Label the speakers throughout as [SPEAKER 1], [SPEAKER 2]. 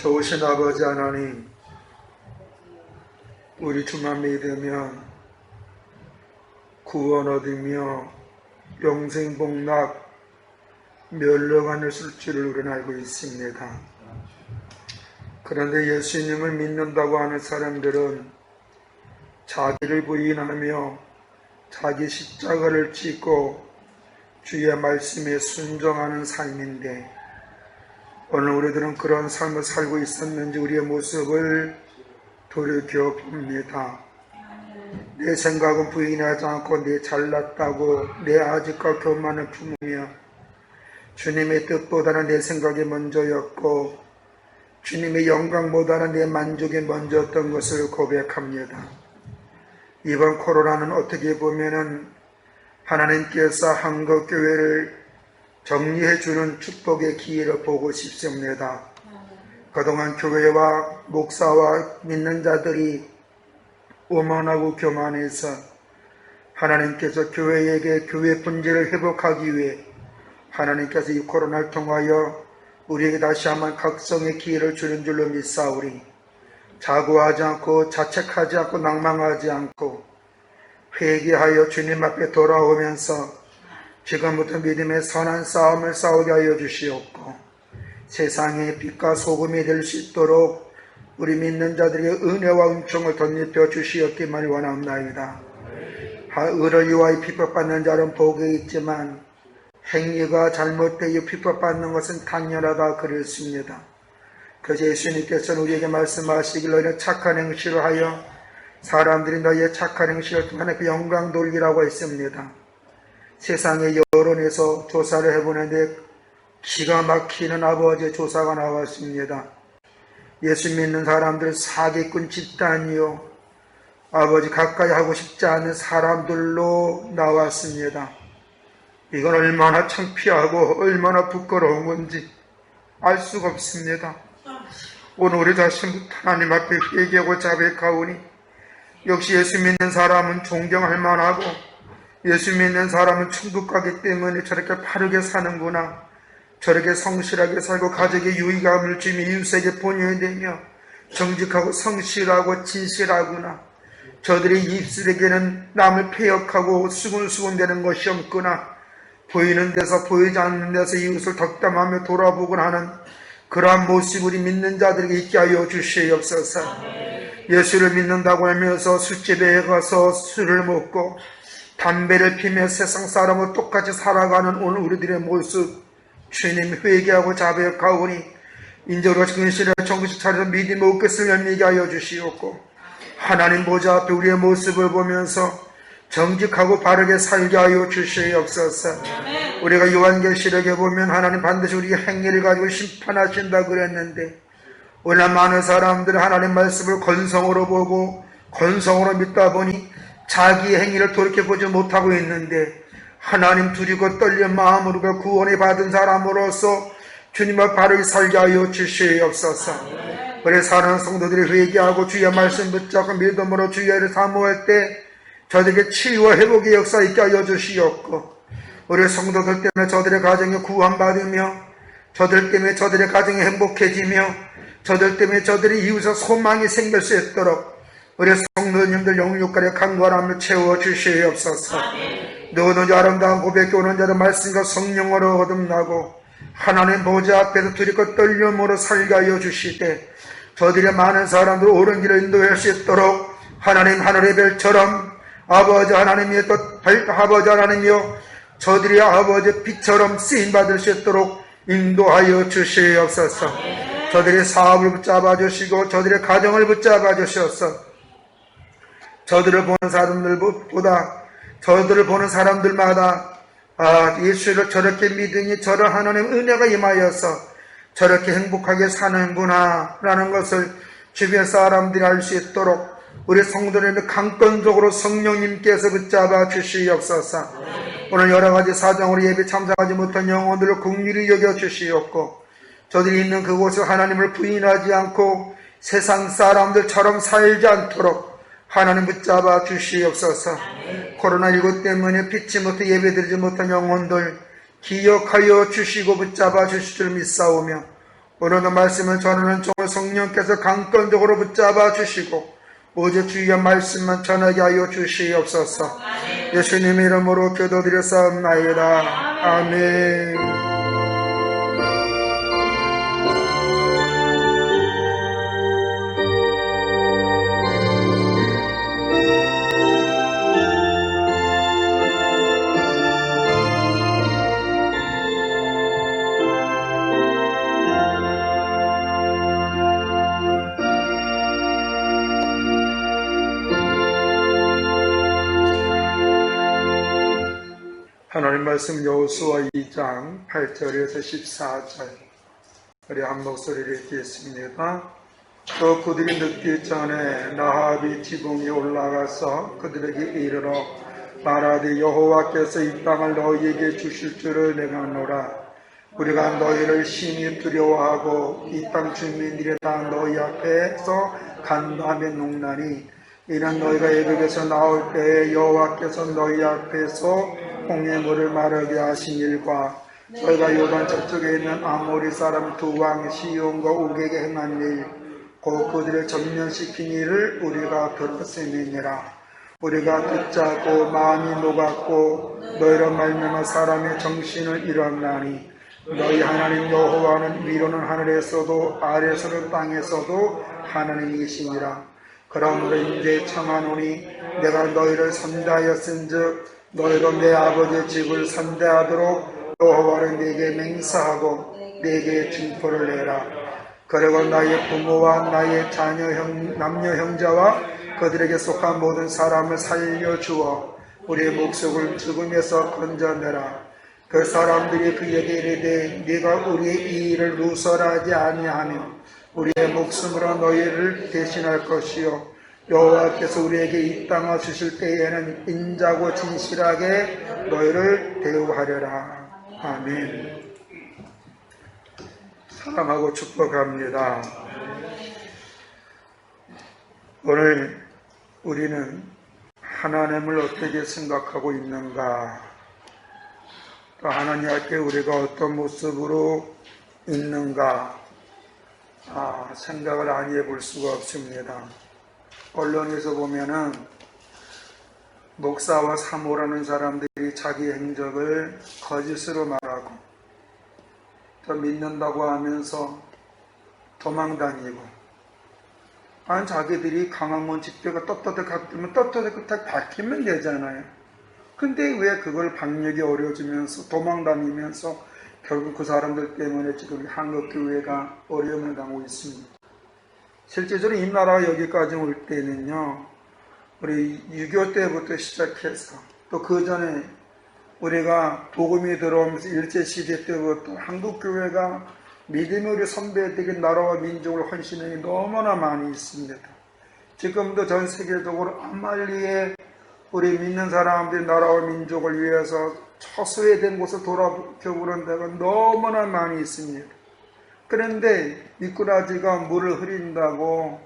[SPEAKER 1] 좋으신 아버지 하나님, 우리 주만 믿으면 구원 얻으며 영생 복락 멸망하는 술줄을 우리는 알고 있습니다. 그런데 예수님을 믿는다고 하는 사람들은 자기를 부인하며 자기 십자가를 짓고 주의 말씀에 순종하는 삶인데 오늘 우리들은 그런 삶을 살고 있었는지 우리의 모습을 돌이켜 봅니다. 내 생각은 부인하지 않고 내 잘났다고 내 아직과 교만을 품으며 주님의 뜻보다는 내 생각이 먼저였고 주님의 영광보다는 내 만족이 먼저였던 것을 고백합니다. 이번 코로나는 어떻게 보면은 하나님께서 한국교회를 정리해주는 축복의 기회를 보고 싶습니다. 그동안 교회와 목사와 믿는 자들이 오만하고 교만해서 하나님께서 교회에게 교회 분재를 회복하기 위해 하나님께서 이 코로나를 통하여 우리에게 다시 한번 각성의 기회를 주는 줄로 믿사오리. 자고하지 않고 자책하지 않고 낭망하지 않고 회개하여 주님 앞에 돌아오면서 지금부터 믿음의 선한 싸움을 싸우게 하여 주시옵고 세상의 빛과 소금이 될 수 있도록 우리 믿는 자들에게 은혜와 은총을 덧입혀 주시었기만 원합나이다. 위하여 비법받는 자는 복이 있지만 행위가 잘못되어 비법받는 것은 당연하다 그랬습니다. 그래서 예수님께서는 우리에게 말씀하시길 너희는 착한 행실을 하여 사람들이 너희의 착한 행실을 통해 그 영광 돌리라고 했습니다. 세상의 여론에서 조사를 해보는데 기가 막히는 아버지의 조사가 나왔습니다. 예수 믿는 사람들 사기꾼 집단이요. 아버지 가까이 하고 싶지 않은 사람들로 나왔습니다. 이건 얼마나 창피하고 얼마나 부끄러운 건지 알 수가 없습니다. 오늘 우리 자신부터 하나님 앞에 회개하고 자백하오니 역시 예수 믿는 사람은 존경할 만하고 예수 믿는 사람은 천국 가기 때문에 저렇게 바르게 사는구나. 저렇게 성실하게 살고 가족의 유의감을 주며 이웃에게 본연되며 정직하고 성실하고 진실하구나. 저들의 입술에게는 남을 폐역하고 수군수군대는 것이 없구나. 보이는 데서 보이지 않는 데서 이웃을 덕담하며 돌아보곤 하는 그러한 모습 우리 믿는 자들에게 있게 하여 주시옵소서. 예수를 믿는다고 하면서 술집에 가서 술을 먹고 담배를 피며 세상 사람을 똑같이 살아가는 오늘 우리들의 모습 주님 회개하고 자백하오니 인적으로 근실을 정신 차려서 믿음의 옷끝을 열리게 하여 주시옵고 하나님 보좌 앞에 우리의 모습을 보면서 정직하고 바르게 살게 하여 주시옵소서. 우리가 요한계시록에 보면 하나님 반드시 우리의 행위를 가지고 심판하신다 그랬는데 오늘 많은 사람들은 하나님 말씀을 건성으로 보고 건성으로 믿다 보니 자기 행위를 돌이켜보지 못하고 있는데 하나님 두리고 떨린 마음으로 그 구원을 받은 사람으로서 주님을 바르게 살게 하여 주시옵소서. 우리 사는 성도들이 회개하고 주의 말씀 붙잡고 믿음으로 주의 를 사모할 때 저들에게 치유와 회복의 역사 있게 하여 주시옵고 우리 성도들 때문에 저들의 가정이 구원받으며 저들 때문에 저들의 가정이 행복해지며 저들 때문에 저들의 이웃의 소망이 생길 수 있도록 우리 성도님들 영육간에 강건함을 채워 주시옵소서. 너는 아름다운 고백해 오는 자의 말씀과 성령으로 거듭나고 하나님 보좌 앞에서 두리고 떨림으로 살게 하여 주시되 저들의 많은 사람들 옳은 길을 인도할 수 있도록 하나님 하늘의 별처럼 아버지 하나님의 또 아버지 하나님이여 저들이 아버지 빛처럼 쓰임 받을 수 있도록 인도하여 주시옵소서. 저들의 사업을 붙잡아 주시고 저들의 가정을 붙잡아 주시옵소서. 저들을 보는 사람들보다 저들을 보는 사람들마다 아, 예수를 저렇게 믿으니 저런 하나님 은혜가 임하여서 저렇게 행복하게 사는구나 라는 것을 주변 사람들이 알 수 있도록 우리 성도들은 강권적으로 성령님께서 붙잡아 주시옵소서. 오늘 여러 가지 사정으로 예배 참석하지 못한 영혼들을 국리를 여겨 주시옵고 저들이 있는 그곳을 하나님을 부인하지 않고 세상 사람들처럼 살지 않도록 하나님 붙잡아 주시옵소서. 코로나19 때문에 피치 못해 예배드리지 못한 영혼들 기억하여 주시고 붙잡아 주실 줄 믿사오며 오늘도 말씀을 전하는 종을 성령께서 강권적으로 붙잡아 주시고 오직 주의 말씀만 전하게 하여 주시옵소서. 예수님 이름으로 기도드렸사옵나이다. 아멘. 하나님 말씀 여호수아 2장 8절에서 14절. 우리 한 목소리를 읽겠습니다. 또 그들이 늦기 전에 나합이 지붕에 올라가서 그들에게 이르러 말하되 여호와께서 이 땅을 너희에게 주실 줄을 내가 노라. 우리가 너희를 심히 두려워하고 이 땅 주민들이 다. 너희 앞에서 간담에 녹나니 이는 너희가 애굽에서 나올 때에 여호와께서 너희 앞에서 홍해 물을 마르게 하신 일과 저희가 요단 저쪽에 있는 아모리 사람 두 왕 시온과 옥에게 행한 일, 곧 그들을 전면시킨 일을 우리가 들었음이니라. 우리가 듣자고 마음이 녹았고 너희로 말미암아 사람의 정신을 잃었나니 너희 하나님 여호와는 위로는 하늘에서도 아래서는 땅에서도 하나님이시니라. 그러므로 이제 청하노니 내가 너희를 선대하였은즉 너희로 내 아버지의 집을 선대하도록 여호와를 내게 맹세하고 내게 증포를 내라. 그리고 나의 부모와 나의 자녀 형, 남녀 형제와 그들에게 속한 모든 사람을 살려주어 우리의 목숨을 죽음에서 건져내라. 그 사람들이 그에게 이르되 네가 우리의 이 일을 누설하지 아니하며 우리의 목숨으로 너희를 대신할 것이요 여호와께서 우리에게 이 땅을 주실 때에는 인자고 진실하게 너희를 대우하려라. 아멘. 사랑하고 축복합니다. 오늘 우리는 하나님을 어떻게 생각하고 있는가? 또 하나님 앞에 우리가 어떤 모습으로 있는가? 아, 생각을 안 해볼 수가 없습니다. 언론에서 보면은 목사와 사모라는 사람들이 자기 행적을 거짓으로 말하고 또 믿는다고 하면서 도망다니고 아니 자기들이 강화문 집회가 떳떳하면 떳떳하게 밝히면 되잖아요. 근데 왜 그걸 박력이 어려워지면서 도망다니면서 결국 그 사람들 때문에 지금 한국 교회가 어려움을 당하고 있습니다. 실제적으로 이 나라가 여기까지 올 때는요, 우리 6.25 때부터 시작해서 또 그 전에 우리가 복음이 들어오면서 일제시대 때부터 한국교회가 우리 선배들이 나라와 민족을 헌신하는 게 너무나 많이 있습니다. 지금도 전 세계적으로 암말리에 우리 믿는 사람들이 나라와 민족을 위해서 처수해된 곳을 돌아보는 데가 너무나 많이 있습니다. 그런데 미꾸라지가 물을 흐린다고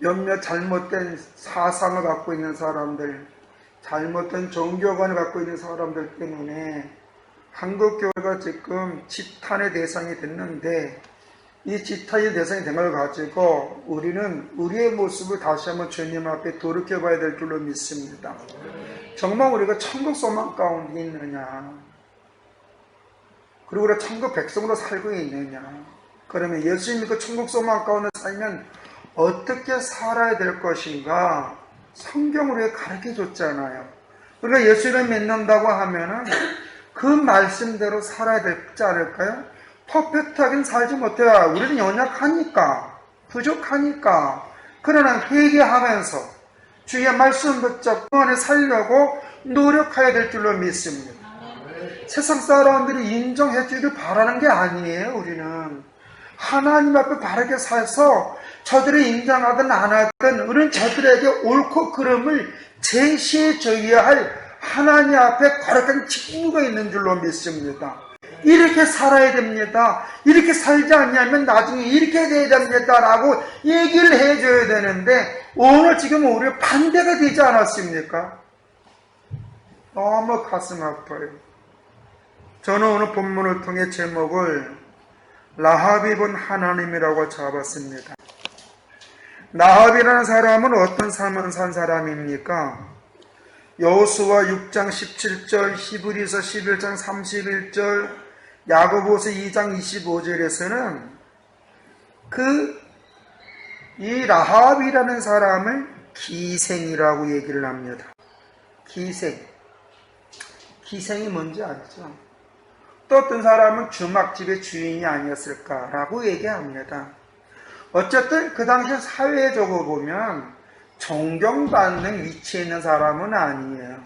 [SPEAKER 1] 몇몇 잘못된 사상을 갖고 있는 사람들, 잘못된 종교관을 갖고 있는 사람들 때문에 한국교회가 지금 지탄의 대상이 됐는데 이 지탄의 대상이 된 걸 가지고 우리는 우리의 모습을 다시 한번 주님 앞에 돌이켜 봐야 될 줄로 믿습니다. 정말 우리가 천국 소망 가운데 있느냐? 그리고 우리가 천국 백성으로 살고 있느냐? 그러면 예수 믿고 천국 소망 가운데 살면 어떻게 살아야 될 것인가? 성경으로 가르쳐 줬잖아요. 우리가 예수를 믿는다고 하면은 그 말씀대로 살아야 되지 않을까요? 퍼펙트하긴 살지 못해요. 우리는 연약하니까, 부족하니까. 그러나 회개하면서 주의 말씀 붙잡고 그 안에 살려고 노력해야 될 줄로 믿습니다. 세상 사람들이 인정해 주길 바라는 게 아니에요, 우리는. 하나님 앞에 바르게 살서 저들이 인정하든 안 하든 우리는 저들에게 옳고 그름을 제시해 줘야 할 하나님 앞에 거룩한 직무가 있는 줄로 믿습니다. 이렇게 살아야 됩니다. 이렇게 살지 않냐면 나중에 이렇게 돼야 됩니다. 라고 얘기를 해줘야 되는데 오늘 지금 우리 반대가 되지 않았습니까? 너무 가슴 아파요. 저는 오늘 본문을 통해 제목을 라합이 본 하나님이라고 잡았습니다. 라합이라는 사람은 어떤 삶을 산 사람입니까? 여호수아 6장 17절, 히브리서 11장 31절, 야고보서 2장 25절에서는 그 이 라합이라는 사람을 기생이라고 얘기를 합니다. 기생. 기생이 뭔지 알죠? 또 어떤 사람은 주막집의 주인이 아니었을까라고 얘기합니다. 어쨌든 그 당시 사회적으로 보면 존경받는 위치에 있는 사람은 아니에요.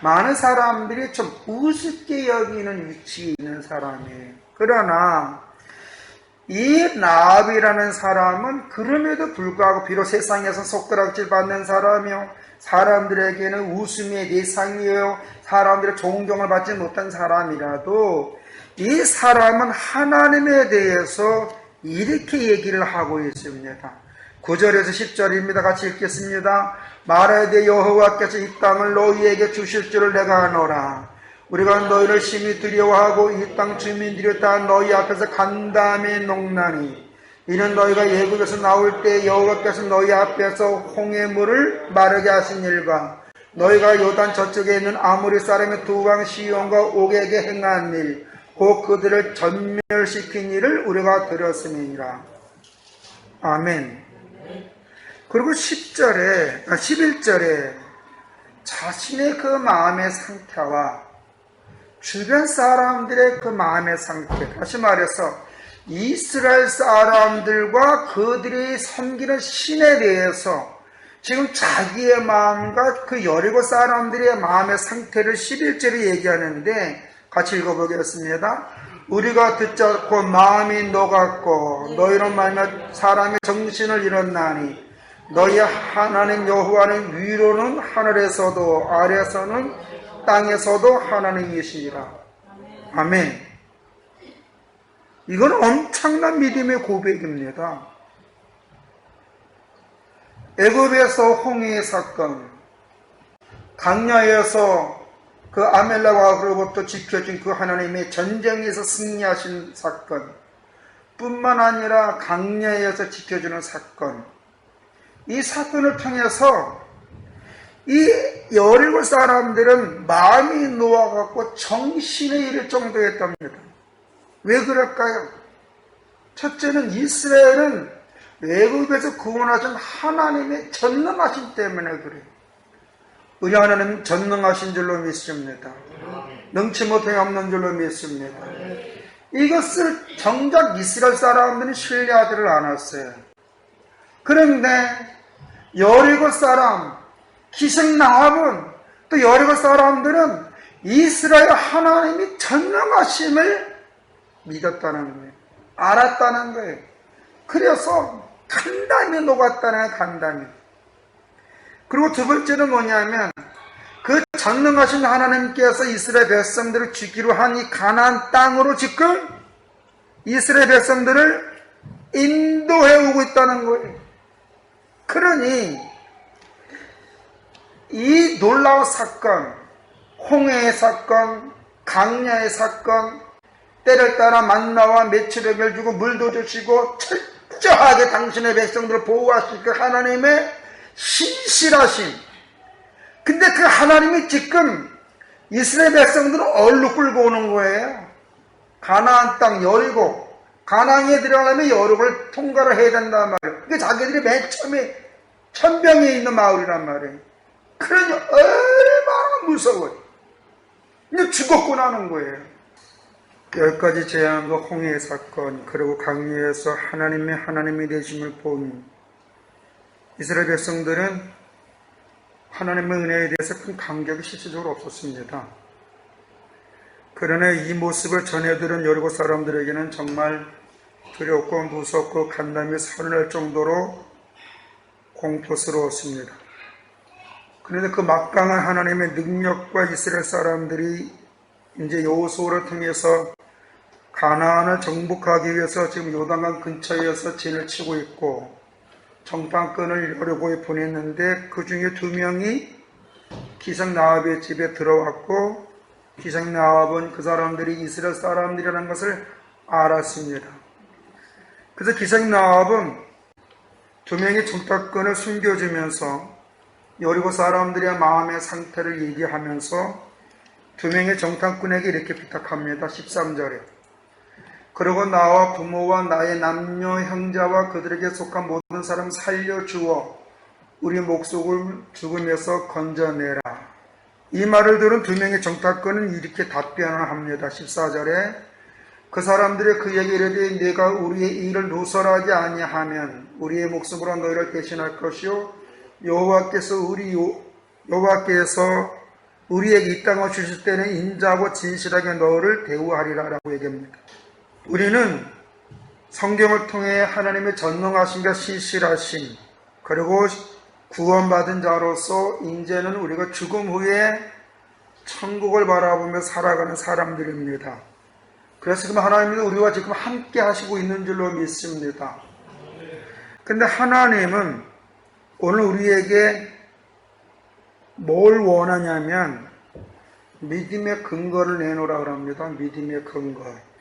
[SPEAKER 1] 많은 사람들이 좀 우습게 여기는 위치에 있는 사람이에요. 그러나 이 나압이라는 사람은 그럼에도 불구하고 비록 세상에서 손가락질 받는 사람이요 사람들에게는 웃음의 대상이에요 사람들의 존경을 받지 못한 사람이라도 이 사람은 하나님에 대해서 이렇게 얘기를 하고 있습니다. 9절에서 10절입니다. 같이 읽겠습니다. 말하되 여호와께서 이 땅을 너희에게 주실 줄을 내가 아노라. 우리가 너희를 심히 두려워하고 이 땅 주민들이 다 너희 앞에서 간담에 농나니 이는 너희가 예국에서 나올 때 여호와께서 너희 앞에서 홍해 물을 마르게 하신 일과 너희가 요단 저쪽에 있는 아무리 사람의 두 왕 시온과 옥에게 행한 일, 곧 그들을 전멸시킨 일을 우리가 들었음이니라. 아멘. 그리고 10절에, 11절에 자신의 그 마음의 상태와 주변 사람들의 그 마음의 상태, 다시 말해서 이스라엘 사람들과 그들이 섬기는 신에 대해서 지금 자기의 마음과 그 여리고 사람들의 마음의 상태를 11절에 얘기하는데 같이 읽어보겠습니다. 우리가 듣자 고 마음이 녹았고 너희로 말하며 사람의 정신을 잃었나니 너희 하나님 여호와는 위로는 하늘에서도 아래에서는 땅에서도 하나님이시니라. 아멘. 이건 엄청난 믿음의 고백입니다. 애굽에서 홍해의 사건, 강야에서 그 아멜라와로부터 지켜진 그 하나님의 전쟁에서 승리하신 사건, 뿐만 아니라 강야에서 지켜주는 사건, 이 사건을 통해서 이 열일곱 사람들은 마음이 놓아갖고 정신에 이를 정도였답니다. 왜 그럴까요? 첫째는 이스라엘은 외국에서 구원하신 하나님의 전능하신 때문에 그래요. 우리 하나님 전능하신 줄로 믿습니다. 능치 못해 없는 줄로 믿습니다. 이것을 정작 이스라엘 사람들이 신뢰하지를 않았어요. 그런데 열일곱 사람, 기생 나합은 또 열일곱 사람들은 이스라엘 하나님이 전능하심을 믿었다는 거예요. 알았다는 거예요. 그래서 간담이 녹았다는 간담이. 그리고 두 번째는 뭐냐면 그 전능하신 하나님께서 이스라엘 백성들을 주기로 한 이 가나안 땅으로 지금 이스라엘 백성들을 인도해 오고 있다는 거예요. 그러니 이 놀라운 사건, 홍해의 사건, 강야의 사건, 때를 따라 만나와 매출액을 주고 물도 주시고 철저하게 당신의 백성들을 보호하실 그 하나님의 신실하심. 근데 그 하나님이 지금 이스라엘 백성들을 얼룩 끌고 오는 거예요. 가나안 땅 열고 가나안에 들어가려면 여름을 통과를 해야 된단 말이에요. 그게 자기들이 맨 처음에 천병에 있는 마을이란 말이에요. 그러니 얼마나 무서워요. 이제 죽었고 나는 거예요. 열 가지 재앙과 홍해의 사건, 그리고 강류에서 하나님의 하나님이 되심을 본 이스라엘 백성들은 하나님의 은혜에 대해서 큰 감격이 실질적으로 없었습니다. 그러나 이 모습을 전해들은 여리고 사람들에게는 정말 두렵고 무섭고 간담이 서늘할 정도로 공포스러웠습니다. 그런데 그 막강한 하나님의 능력과 이스라엘 사람들이 이제 여호수아를 통해서 가나안을 정복하기 위해서 지금 요단강 근처에서 진을 치고 있고 정탐꾼을 여러 곳에 보냈는데 그 중에 두 명이 기상 나합의 집에 들어왔고 기상 나합은 그 사람들이 이스라엘 사람들이라는 것을 알았습니다. 그래서 기생 나합은 두 명의 정탁꾼을 숨겨주면서 여리고 사람들의 마음의 상태를 얘기하면서 두 명의 정탐꾼에게 이렇게 부탁합니다. 13절에. 그리고 나와 부모와 나의 남녀 형제와 그들에게 속한 모든 사람 살려주어 우리 목숨을 죽음에서 건져내라. 이 말을 들은 두 명의 정탐꾼은 이렇게 답변을 합니다. 14절에 그 사람들이 그에게 이르되 내가 우리의 일을 누설하지 아니하면 우리의 목숨으로 너희를 대신할 것이요 여호와께서 우리 요- 여호와께서 우리에게 이 땅을 주실 때는 인자하고 진실하게 너를 대우하리라라고 얘기합니다. 우리는 성경을 통해 하나님의 전능하심과 신실하심 그리고 구원받은 자로서 이제는 우리가 죽음 후에 천국을 바라보며 살아가는 사람들입니다. 그래서 지금 하나님은 우리와 지금 함께 하시고 있는 줄로 믿습니다. 근데 하나님은 오늘 우리에게 뭘 원하냐면 믿음의 근거를 내놓으라 그럽니다. 믿음의 근거.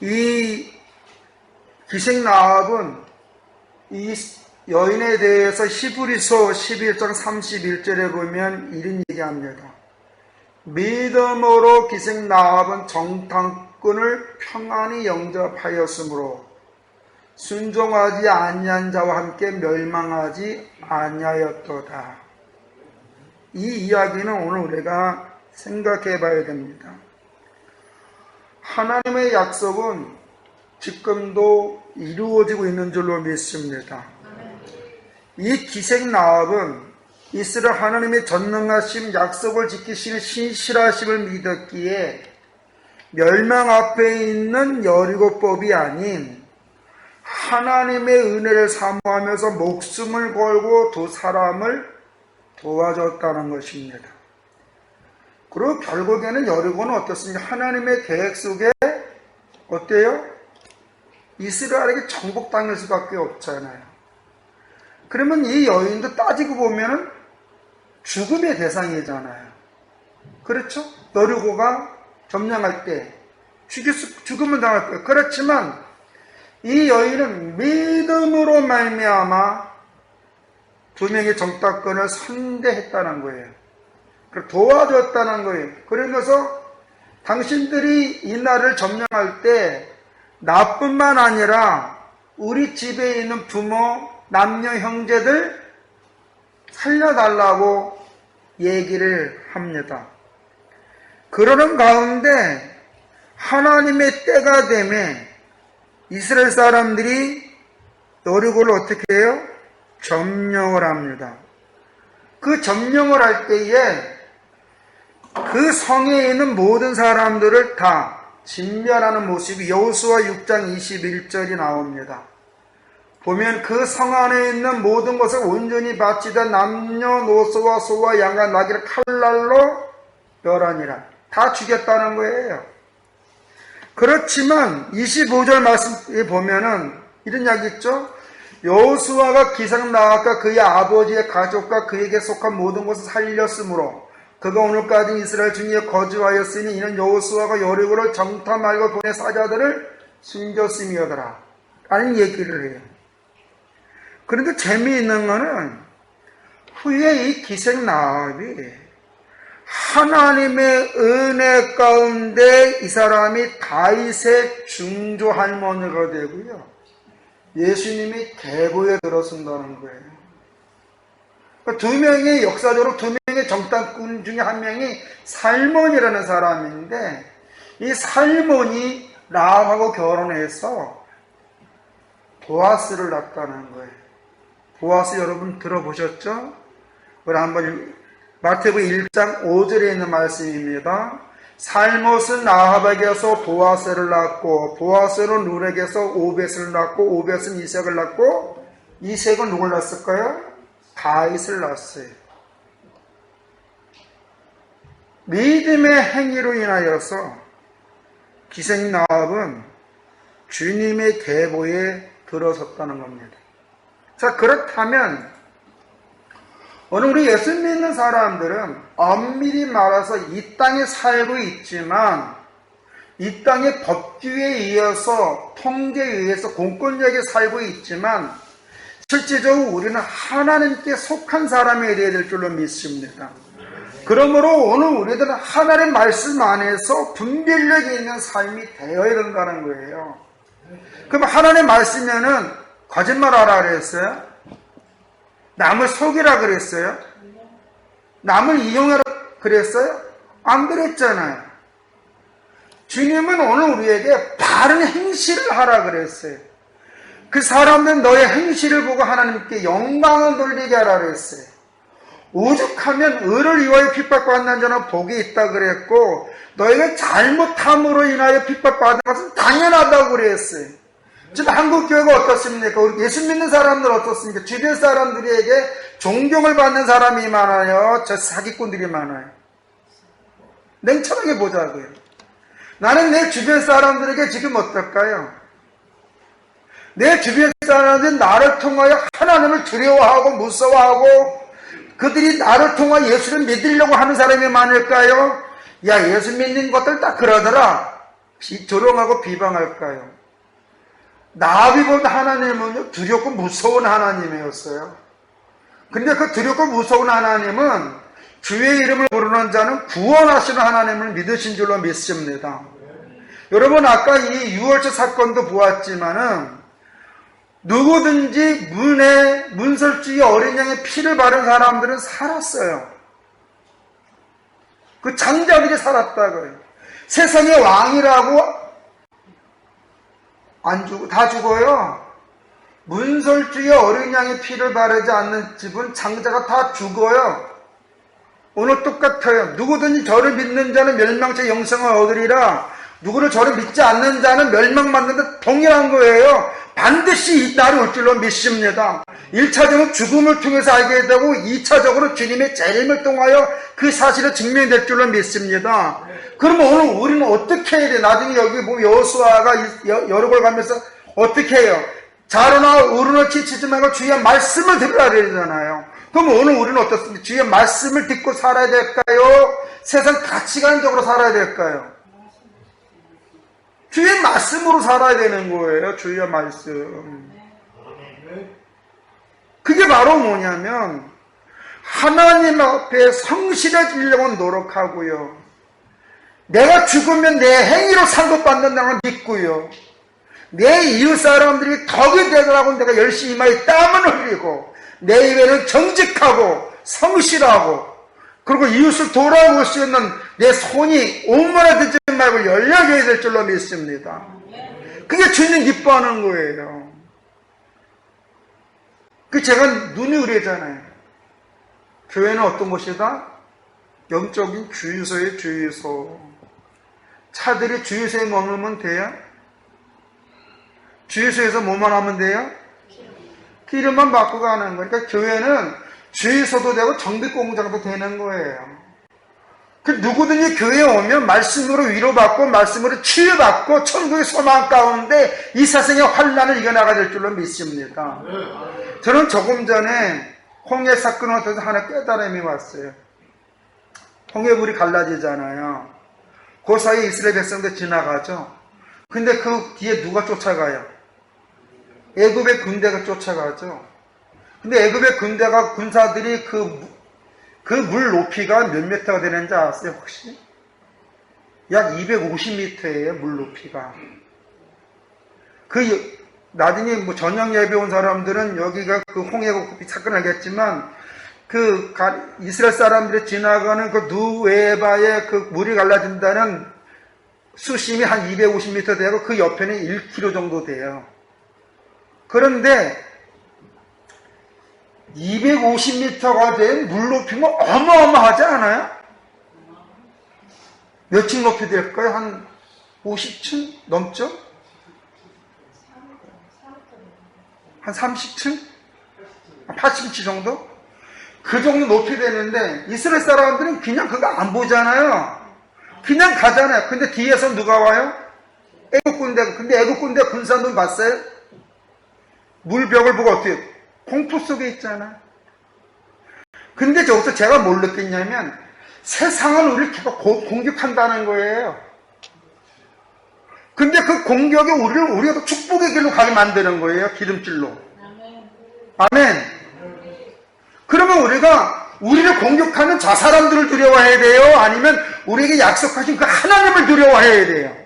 [SPEAKER 1] 이 기생 나합은 이 여인에 대해서 히브리서 11장 31절에 보면 이런 얘기합니다. 믿음으로 기생 나합은 정탐꾼을 평안히 영접하였으므로 순종하지 아니한 자와 함께 멸망하지 아니하였도다. 이 이야기는 오늘 우리가 생각해 봐야 됩니다. 하나님의 약속은 지금도 이루어지고 있는 줄로 믿습니다. 이 기생 나합은 이스라엘 하나님의 전능하심 약속을 지키시는 신실하심을 믿었기에 멸망 앞에 있는 여리고법이 아닌 하나님의 은혜를 사모하면서 목숨을 걸고 두 사람을 도와줬다는 것입니다. 그리고 결국에는 여리고는 어떻습니까? 하나님의 계획 속에 어때요? 이스라엘에게 정복당할 수밖에 없잖아요. 그러면 이 여인도 따지고 보면은 죽음의 대상이잖아요. 그렇죠? 여리고가 점령할 때 죽일 수, 죽음을 당할 거예요. 그렇지만 이 여인은 믿음으로 말미암아 두 명의 정탁권을 상대했다는 거예요. 도와줬다는 거예요. 그러면서 당신들이 이 나라를 점령할 때 나뿐만 아니라 우리 집에 있는 부모, 남녀, 형제들 살려달라고 얘기를 합니다. 그러는 가운데 하나님의 때가 되면 이스라엘 사람들이 여리고를 어떻게 해요? 점령을 합니다. 그 점령을 할 때에 그 성에 있는 모든 사람들을 다 진멸하는 모습이 여호수아 6장 21절이 나옵니다. 보면 그 성 안에 있는 모든 것을 온전히 바치다 남녀노소와 소와 양과 나귀를 칼날로 멸하니라. 다 죽였다는 거예요. 그렇지만 25절 말씀에 보면은 이런 이야기 있죠. 여호수아가 기상 나아가 그의 아버지의 가족과 그에게 속한 모든 것을 살렸으므로 그가 오늘까지 이스라엘 중에 거주하였으니 이는 여호수아가 여리고를 정탐 말고 보내 사자들을 숨겼음이더라 라는 얘기를 해요. 그런데 재미있는 거는 후에 이 기생 나합이 하나님의 은혜 가운데 이 사람이 다윗의 중조 할머니가 되고요. 예수님이 계보에 들어선다는 거예요. 그러니까 두 명의 역사적으로 두 명 의 정탐꾼 중에 한 명이 살몬이라는 사람인데 이 살몬이 라합하고 결혼해서 보아스를 낳았다는 거예요. 보아스 여러분 들어보셨죠? 우리 한번 마태복 1장 5절에 있는 말씀입니다. 살못은 나합에게서 보아스를 낳고 보아스는 룰에게서 오벳을 낳고 오벳은 이색을 낳고 이색은 누굴 낳았을까요? 다윗을 낳았어요. 믿음의 행위로 인하여서 기생 나합은 주님의 계보에 들어섰다는 겁니다. 자 그렇다면 오늘 우리 예수 믿는 사람들은 엄밀히 말해서 이 땅에 살고 있지만 이 땅의 법규에 의해서 통제에 의해서 공권력에 살고 있지만 실제적으로 우리는 하나님께 속한 사람이 되어야 될 줄로 믿습니다. 그러므로 오늘 우리들은 하나님의 말씀 안에서 분별력이 있는 삶이 되어야 된다는 거예요. 그럼 하나님의 말씀에는 거짓말하라 그랬어요? 남을 속이라 그랬어요? 남을 이용하라 그랬어요? 안 그랬잖아요. 주님은 오늘 우리에게 바른 행실을 하라 그랬어요. 그 사람은 너의 행실을 보고 하나님께 영광을 돌리게 하라 그랬어요. 오죽하면 의를 위하여 핍박받는 자는 복이 있다 그랬고 너희가 잘못함으로 인하여 핍박받는 것은 당연하다고 그랬어요. 지금 한국 교회가 어떻습니까? 우리 예수 믿는 사람들 어떻습니까? 주변 사람들에게 존경을 받는 사람이 많아요. 저 사기꾼들이 많아요. 냉철하게 보자고요. 나는 내 주변 사람들에게 지금 어떨까요? 내 주변 사람들은 나를 통하여 하나님을 두려워하고 무서워하고 그들이 나를 통하여 예수를 믿으려고 하는 사람이 많을까요? 야, 예수 믿는 것들 다 그러더라. 비- 조롱하고 비방할까요? 나비보다 하나님은 두렵고 무서운 하나님이었어요. 근데 그 두렵고 무서운 하나님은 주의 이름을 부르는 자는 구원하시는 하나님을 믿으신 줄로 믿습니다. 여러분 아까 이 유월절 사건도 보았지만은 누구든지 문에 문설주의 어린 양의 피를 바른 사람들은 살았어요. 그 장자들이 살았다고요. 세상의 왕이라고 안 죽고 다 죽어요. 문설주의 어린 양의 피를 바르지 않는 집은 장자가 다 죽어요. 오늘 똑같아요. 누구든지 저를 믿는 자는 멸망체 영생을 얻으리라. 누구를 저를 믿지 않는 자는 멸망받는데 동일한 거예요. 반드시 이 날이 올 줄로 믿습니다. 1차적으로 죽음을 통해서 알게 되고 2차적으로 주님의 재림을 통하여 그 사실을 증명될 줄로 믿습니다. 그러면 오늘 우리는 어떻게 해야 돼? 나중에 여기 보면 여호수아가 이- 여- 여러 걸 가면서 어떻게 해요? 자로나 우르나 치치지 말고 주의 말씀을 들으라 그러잖아요. 그럼 오늘 우리는 어떻습니까? 주의 말씀을 듣고 살아야 될까요? 세상 가치관적으로 살아야 될까요? 주의 말씀으로 살아야 되는 거예요. 주의 말씀. 그게 바로 뭐냐면 하나님 앞에 성실해지려고 노력하고요. 내가 죽으면 내 행위로 상급받는다는 걸 믿고요. 내 이웃 사람들이 덕이 되더라고 내가 열심히 많이 땀을 흘리고 내 입에는 정직하고 성실하고 그리고 이웃을 돌아볼 수 있는 내 손이 오므라들지 말고 열려져야 될 줄로 믿습니다. 그게 주님 기뻐하는 거예요. 그 제가 눈이 의뢰잖아요. 교회는 어떤 곳이다? 영적인 주유소의 주유소. 차들이 주유소에 머물면 돼요? 주유소에서 뭐만 하면 돼요? 기름만 받고 가는 거예요. 그러니까 교회는 주유소도 되고 정비공장도 되는 거예요. 그 누구든지 교회에 오면 말씀으로 위로받고 말씀으로 치유받고 천국의 소망 가운데 이 세상의 환란을 이겨나가야 될 줄로 믿습니다. 저는 조금 전에 홍해 사건을 통해서 하나 깨달음이 왔어요. 홍해물이 갈라지잖아요. 그 사이에 이스라엘 백성들 지나가죠. 근데 그 뒤에 누가 쫓아가요? 애굽의 군대가 쫓아가죠. 근데 애굽의 군대가 군사들이 그 그 물 높이가 몇 미터가 되는지 아세요 혹시? 약 250m예요 물 높이가. 그 여- 나중에 뭐 저녁 예배 온 사람들은 여기가 그 홍해곡 사건 알겠지만 그 가- 이스라엘 사람들이 지나가는 그 누에바에 그 물이 갈라진다는 수심이 한 250m 되고 그 옆에는 1km 정도 돼요. 그런데 250m가 된 물 높이면 어마어마하지 않아요? 몇 층 높이 될까요? 한 50층 넘죠? 한 30층? 80층 정도? 그 정도 높이 되는데 이스라엘 사람들은 그냥 그거 안 보잖아요. 그냥 가잖아요. 근데 뒤에서 누가 와요? 애국 군대가. 근데 애국 군대 군사들 봤어요? 물벽을 보고 어떻게 공포 속에 있잖아. 근데 저기서 제가 뭘 느꼈냐면 세상은 우리를 계속 고- 공격한다는 거예요. 근데 그 공격이 우리를 우리가 또 축복의 길로 가게 만드는 거예요. 기름질로. 아멘. 그러면 우리가 우리를 공격하는 저 사람들을 두려워해야 돼요? 아니면 우리에게 약속하신 그 하나님을 두려워해야 돼요?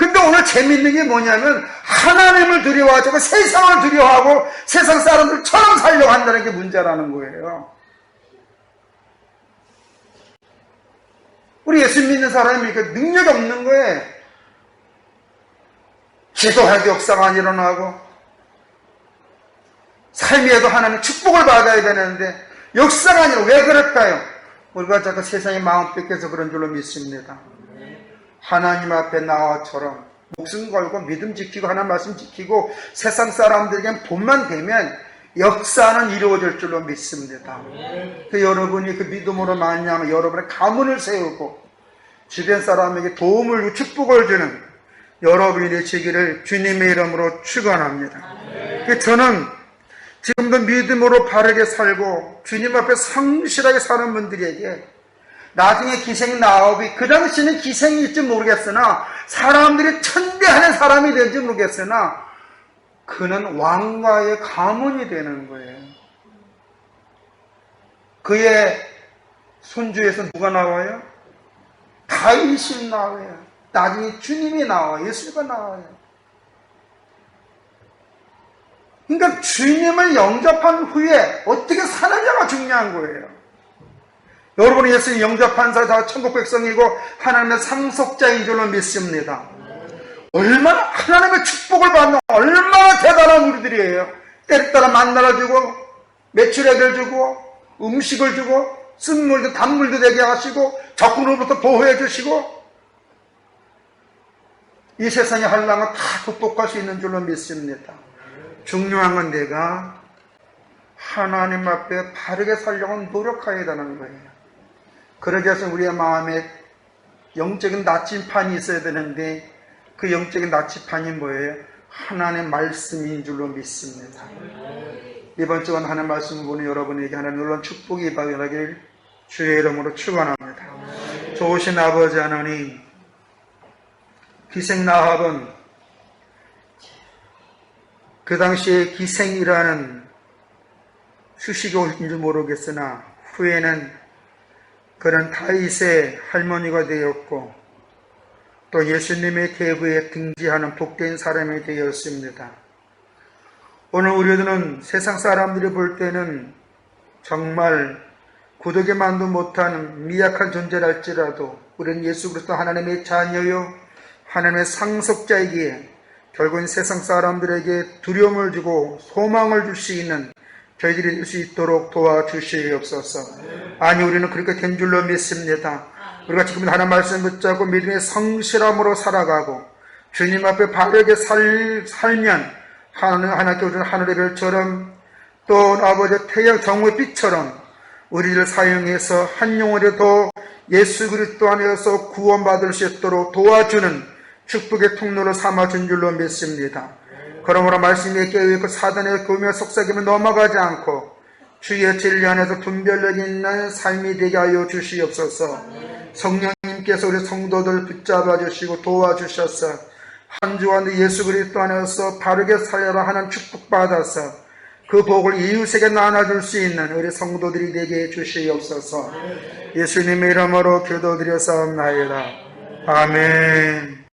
[SPEAKER 1] 근데 오늘 재밌는 게 뭐냐면 하나님을 두려워하고 세상을 두려워하고 세상 사람들처럼 살려고 한다는 게 문제라는 거예요. 우리 예수 믿는 사람이 그 능력이 없는 거예요. 기도해도 역사가 안 일어나고 삶에도 하나님 축복을 받아야 되는데 역사가 아니라 왜 그럴까요? 우리가 자꾸 세상의 마음 뺏겨서 그런 줄로 믿습니다. 하나님 앞에 나와처럼 목숨 걸고 믿음 지키고 하나님 말씀 지키고 세상 사람들에게 본만 되면 역사는 이루어질 줄로 믿습니다. 그 여러분이 그 믿음으로 말미암아 여러분의 가문을 세우고 주변 사람에게 도움을 축복을 주는 여러분이 되시기를 주님의 이름으로 축원합니다. 그 저는 지금도 믿음으로 바르게 살고 주님 앞에 성실하게 사는 분들에게 나중에 기생 나옵이 그 당시는 기생일지 모르겠으나 사람들이 천대하는 사람이 될지 모르겠으나 그는 왕가의 가문이 되는 거예요. 그의 손주에서 누가 나와요? 다윗이 나와요. 나중에 주님이 나와요. 예수가 나와요. 그러니까 주님을 영접한 후에 어떻게 사느냐가 중요한 거예요. 여러분이 예수님 영접한 사람 다 천국 백성이고 하나님의 상속자인 줄로 믿습니다. 얼마나 하나님의 축복을 받는 얼마나 대단한 우리들이에요. 때를 따라 만나러주고 매출액을 주고 음식을 주고 쓴물도 단물도 되게 하시고 적군으로부터 보호해 주시고 이 세상의 한량을 다 극복할 수 있는 줄로 믿습니다. 중요한 건 내가 하나님 앞에 바르게 살려고 노력해야 되는 거예요. 그러기 위해서 우리의 마음에 영적인 나침판이 있어야 되는데 그 영적인 나침판이 뭐예요? 하나님의 말씀인 줄로 믿습니다. 이번 주간 하나님 말씀을 보는 여러분에게 하나님 놀라운 축복이 임하길 주의 이름으로 축원합니다. 좋으신 아버지 하나님 기생 나합은 그 당시에 기생이라는 수식이 올 줄 모르겠으나 후에는 그는 다윗의 할머니가 되었고 또 예수님의 계부에 등지하는 복된 사람이 되었습니다. 오늘 우리들은 세상 사람들이 볼 때는 정말 구독에 만도 못하는 미약한 존재랄지라도 우리는 예수 그리스도 하나님의 자녀요 하나님의 상속자이기에 결국은 세상 사람들에게 두려움을 주고 소망을 줄 수 있는 저희들이 될수 있도록 도와주시옵소서. 아니 우리는 그렇게 된 줄로 믿습니다. 우리가 지금 하나님 말씀 붙잡고 믿음의 성실함으로 살아가고 주님 앞에 바르게 살, 살면 하늘 하나님께 주는 하늘의 별처럼 또 아버지 태양 정오의 빛처럼 우리를 사용해서 한 영혼이라도 예수 그리스도 안에서 구원받을 수 있도록 도와주는 축복의 통로로 삼아준 줄로 믿습니다. 그러므로 말씀에 깨어있고 사단의 금에 속삭임을 넘어가지 않고 주의 진리 안에서 분별력 있는 삶이 되게 하여 주시옵소서. 성령님께서 우리 성도들 붙잡아 주시고 도와주셔서 한 주간 예수 그리스도 안에서 바르게 살려라 하는 축복 받아서 그 복을 이웃에게 나눠줄 수 있는 우리 성도들이 되게 해 주시옵소서. 예수님의 이름으로 기도드려서옵나이다. 아멘.